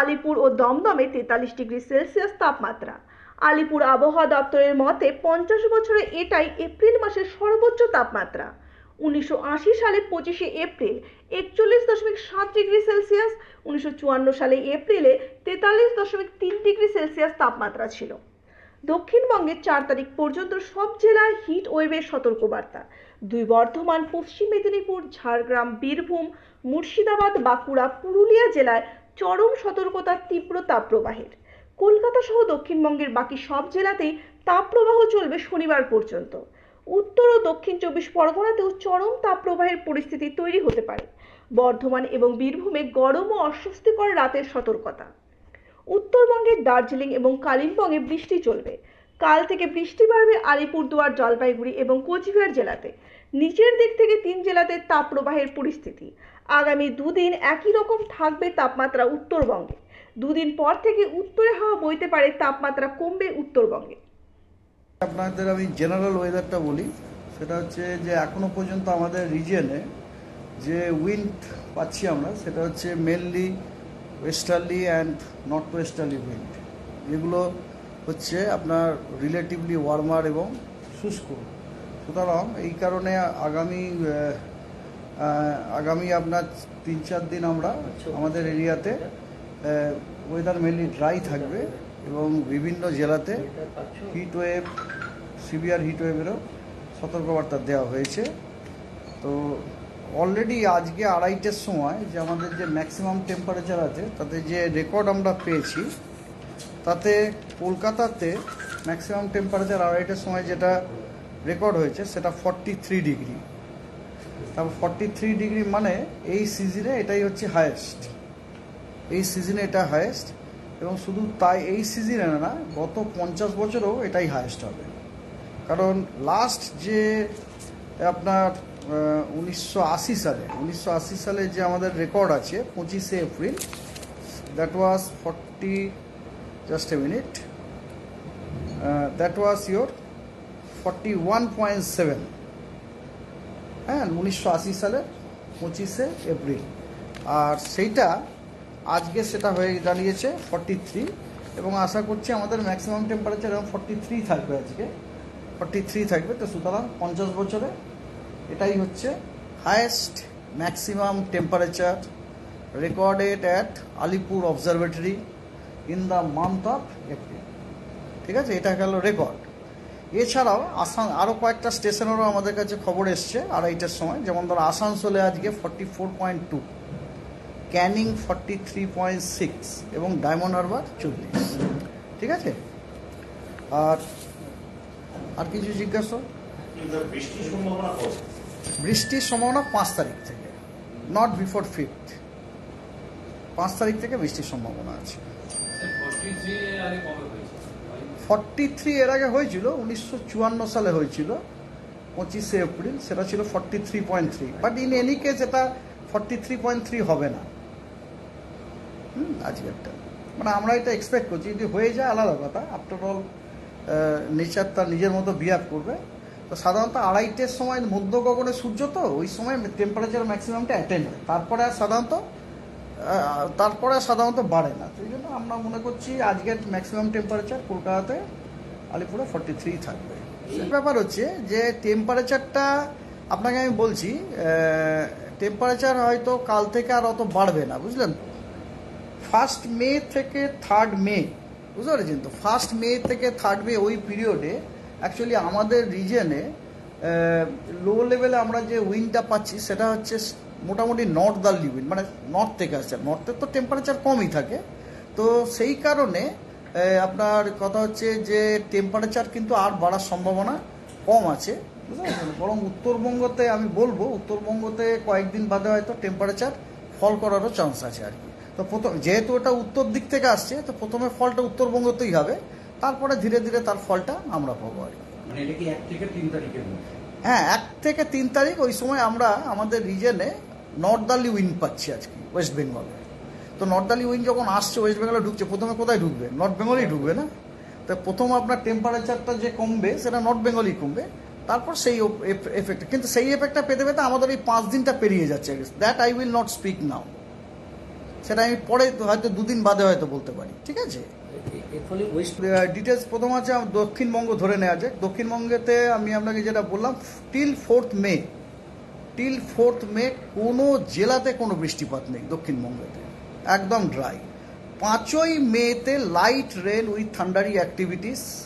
আলিপুর ও দমদমে তেতাল্লিশ degree Celsius তাপমাত্রা। আলিপুর আবহাওয়া দপ্তরের মতে, পঞ্চাশ বছরে এটাই এপ্রিল মাসের সর্বোচ্চ তাপমাত্রা। উনিশশো আশি সালে পঁচিশে এপ্রিল একচল্লিশ দশমিক সাত ডিগ্রি সেলসিয়াস, উনিশশো চুয়ান্ন সালে এপ্রিলে তেতাল্লিশ দশমিক তিন ডিগ্রি সেলসিয়াস তাপমাত্রা ছিল। দক্ষিণবঙ্গে চার তারিখ পর্যন্ত সব জেলায় হিট ওয়েভের সতর্কবার্তা। দুই বর্ধমান, পশ্চিম মেদিনীপুর, ঝাড়গ্রাম, বীরভূম, মুর্শিদাবাদ, বাঁকুড়া, পুরুলিয়া জেলায় চরম সতর্কতা তীব্র তাপপ্রবাহের। কলকাতা সহ দক্ষিণবঙ্গের বাকি সব জেলাতেই তাপপ্রবাহ চলবে শনিবার পর্যন্ত। উত্তর ও দক্ষিণ চব্বিশ পরগনাতেও চরম তাপপ্রবাহের পরিস্থিতি তৈরি হতে পারে। বর্ধমান এবং বীরভূমে গরম ও অস্বস্তিকর রাতের সতর্কতা। উত্তরবঙ্গের দার্জিলিং এবং কালিম্পংয়ে বৃষ্টি চলবে। কাল থেকে বৃষ্টি বাড়বে আলিপুরদুয়ার, জলপাইগুড়ি এবং কোচবিহার জেলাতে। নিচের দিক থেকে তিন জেলাতে তাপপ্রবাহের পরিস্থিতি। আগামী দুদিন একই রকম থাকবে তাপমাত্রা উত্তরবঙ্গে। দুদিন পর থেকে উত্তরে হাওয়া বইতে পারে তাপমাত্রা কমবে উত্তরবঙ্গে। আপনাদের আমি জেনারেল ওয়েদারটা বলি, সেটা হচ্ছে যে এখনও পর্যন্ত আমাদের রিজিয়নে যে উইন্ড পাচ্ছি আমরা, সেটা হচ্ছে mainly westerly and north westerly wind যেগুলো হচ্ছে আপনার রিলেটিভলি ওয়ার্মার এবং শুষ্ক। সুতরাং এই কারণে আগামী আগামী আপনার তিন চার দিন আমরা আমাদের এরিয়াতে ওয়েদার মেনলি ড্রাই থাকবে এবং বিভিন্ন জেলাতে হিট ওয়েভ সিভিয়ার হিট ওয়েভেরও সতর্কবার্তা দেওয়া হয়েছে। তো অলরেডি আজকে আড়াইটের সময় যে আমাদের যে ম্যাক্সিমাম টেম্পারেচার আছে তাতে যে রেকর্ড আমরা পেয়েছি তাতে কলকাতাতে ম্যাক্সিমাম টেম্পারেচার আড়াইটের সময় যেটা রেকর্ড হয়েছে সেটা ফর্টি থ্রি ডিগ্রি তারপর ফর্টি থ্রি ডিগ্রি মানে এই সিজনে এটাই হচ্ছে হায়েস্ট এই সিজনে এটা হায়েস্ট এবং শুধু তাই এই সিজনে না গত পঞ্চাশ বছরেও এটাই হায়েস্ট হবে। কারণ লাস্ট যে আপনার উনিশশো আশি সালে, উনিশশো আশি সালে যে আমাদের রেকর্ড আছে, পঁচিশে April that was forty just a minute that was your forty one point seven হ্যাঁ উনিশশো আশি সালে, পঁচিশে এপ্রিল। আর সেইটা আজকে সেটা হয়ে দাঁড়িয়েছে ফর্টি থ্রি এবং আশা করছি আমাদের ম্যাক্সিমাম টেম্পারেচার এবং ফর্টি থ্রি থাকবে আজকে। ফর্টি থ্রি থাকবে, তো সুতরাং পঞ্চাশ বছরে এটাই হচ্ছে highest maximum temperature recorded at Alipore observatory in the month of April ঠিক আছে? এটা গেল রেকর্ড এছাড়াও আসাম আরও কয়েকটা স্টেশনেরও আমাদের কাছে খবর এসছে আড়াইটার সময়। যেমন ধরো আসানসোলে আজকে forty four point two Canning forty three point six এবং ডায়মন্ড হারবার চল্লিশ। ঠিক আছে? আর আর কিছু জিজ্ঞাসা? বৃষ্টির সম্ভাবনা পাঁচ তারিখ থেকে নট বিফোর ফিফথ পাঁচ তারিখ থেকে বৃষ্টির সম্ভাবনা আছে। ফর্টি থ্রি এর আগে হয়েছিল, উনিশশো চুয়ান্ন সালে হয়েছিল, পঁচিশে এপ্রিল, সেটা ছিল forty three point three but in any case এটা ফর্টি থ্রি পয়েন্ট থ্রি হবে না। হুম আজকেরটা মানে আমরা এটা এক্সপেক্ট করছি, যদি হয়ে যায়, আলাদা কথা। আফটার অল নেচার তার নিজের মতো বিয়ার করবে। তো সাধারণত আড়াইটের সময় মধ্য গগনে সূর্য তো, ওই সময় টেম্পারেচার ম্যাক্সিমামটা অ্যাটেন্ড হয়। তারপরে আর সাধারণত তারপরে সাধারণত বাড়ে না। এই জন্য আমরা মনে করছি আজকের ম্যাক্সিমাম টেম্পারেচার কলকাতাতে, আলিপুরে ফর্টি থ্রি থাকবে ব্যাপার হচ্ছে যে টেম্পারেচারটা আপনাকে আমি বলছি টেম্পারেচার হয়তো কাল থেকে আর অত বাড়বে না, বুঝলেন? ফার্স্ট মে থেকে থার্ড মে বুঝতে পেরেছেন তো? ফার্স্ট মে থেকে থার্ড মে ওই পিরিয়ডে অ্যাকচুয়ালি আমাদের রিজনে লো লেভেলে আমরা যে উইন্ডটা পাচ্ছি, সেটা হচ্ছে মোটামুটি নর্থ দার্লি উইন্ড মানে নর্থ থেকে আসছে। নর্থের তো টেম্পারেচার কমই থাকে। তো সেই কারণে আপনার কথা হচ্ছে যে টেম্পারেচার কিন্তু আর বাড়ার সম্ভাবনা কম আছে। বরং উত্তরবঙ্গতে আমি বলব উত্তরবঙ্গতে কয়েকদিন বাদে হয়তো টেম্পারেচার ফল করারও চান্স আছে আর কি। তো প্রথম যেহেতু ওটা উত্তর দিক থেকে আসছে তো প্রথমে ফলটা উত্তরবঙ্গতেই হবে। তারপরে ধীরে ধীরে তার ফলটা আমরা পাবো আর কি। মানে এটা কি এক থেকে তিন তারিখের হ্যাঁ এক থেকে তিন তারিখ ওই সময় আমরা আমাদের রিজনে নর্দার্লি উইন্ড পাচ্ছি আজকে ওয়েস্ট বেঙ্গলে তো নর্দার্লি উইন্ড যখন আসছে ওয়েস্ট বেঙ্গলে ঢুকছে প্রথমে কোথায় ঢুকবে? নর্থ বেঙ্গলেই ঢুকবে না? তো প্রথম আপনার টেম্পারেচারটা যে কমবে সেটা নর্থ বেঙ্গলই কমবে। তারপর সেই এফেক্ট কিন্তু সেই এফেক্টটা পেতে পেতে আমাদের এই পাঁচ দিনটা পেরিয়ে যাচ্ছে। That I will not speak now সেটা আমি পরে হয়তো দুদিন বাদে হয়তো বলতে পারি ঠিক আছে? ডিটেলস প্রথম আছে দক্ষিণবঙ্গ ধরে নেওয়া যাক। দক্ষিণবঙ্গেতে আমি আপনাকে যেটা বললাম till fourth May till fourth May কোনো জেলাতে কোনো বৃষ্টিপাত নেই দক্ষিণবঙ্গেতে। একদম ড্রাই। পাঁচই মেতে light rain with thundery activities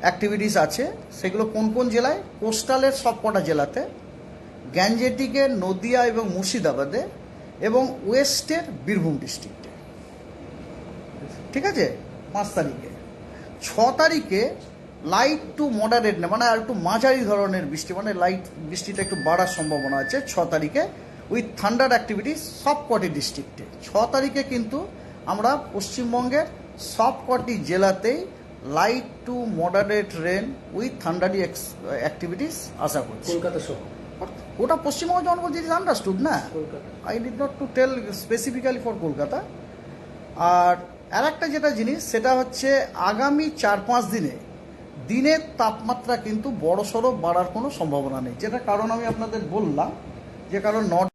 activities আছে। সেগুলো কোন কোন জেলায়? কোস্টালের সব কটা জেলাতে গ্যাঞ্জেটিকের নদিয়া এবং মুর্শিদাবাদে এবং ওয়েস্টের বীরভূম ডিস্ট্রিক্টে। ঠিক আছে? পাঁচ তারিখে। ছ তারিখে লাইট টু মডারেট না মানে আর একটু মাঝারি ধরনের বৃষ্টি মানে লাইট বৃষ্টিটা একটু বাড়ার সম্ভাবনা আছে ছ তারিখে উইথ থান্ডার অ্যাক্টিভিটিস সব কটি ডিস্ট্রিক্টে ছ তারিখে কিন্তু আমরা পশ্চিমবঙ্গের সব কটি জেলাতেই light to moderate rain with thundery activities আশা করছি। কলকাতা সহ? ওটা পশ্চিমবঙ্গ যখন বলছি আন্ডারস্টুড না I did not to tell specifically for Kolkata. আর আর একটা যেটা জিনিস সেটা হচ্ছে আগামী চার পাঁচ দিনে দিনের তাপমাত্রা কিন্তু বড়সড় বাড়ার কোনো সম্ভাবনা নেই। যেটা কারণ আমি আপনাদের বললাম, যে কারণ নর্থ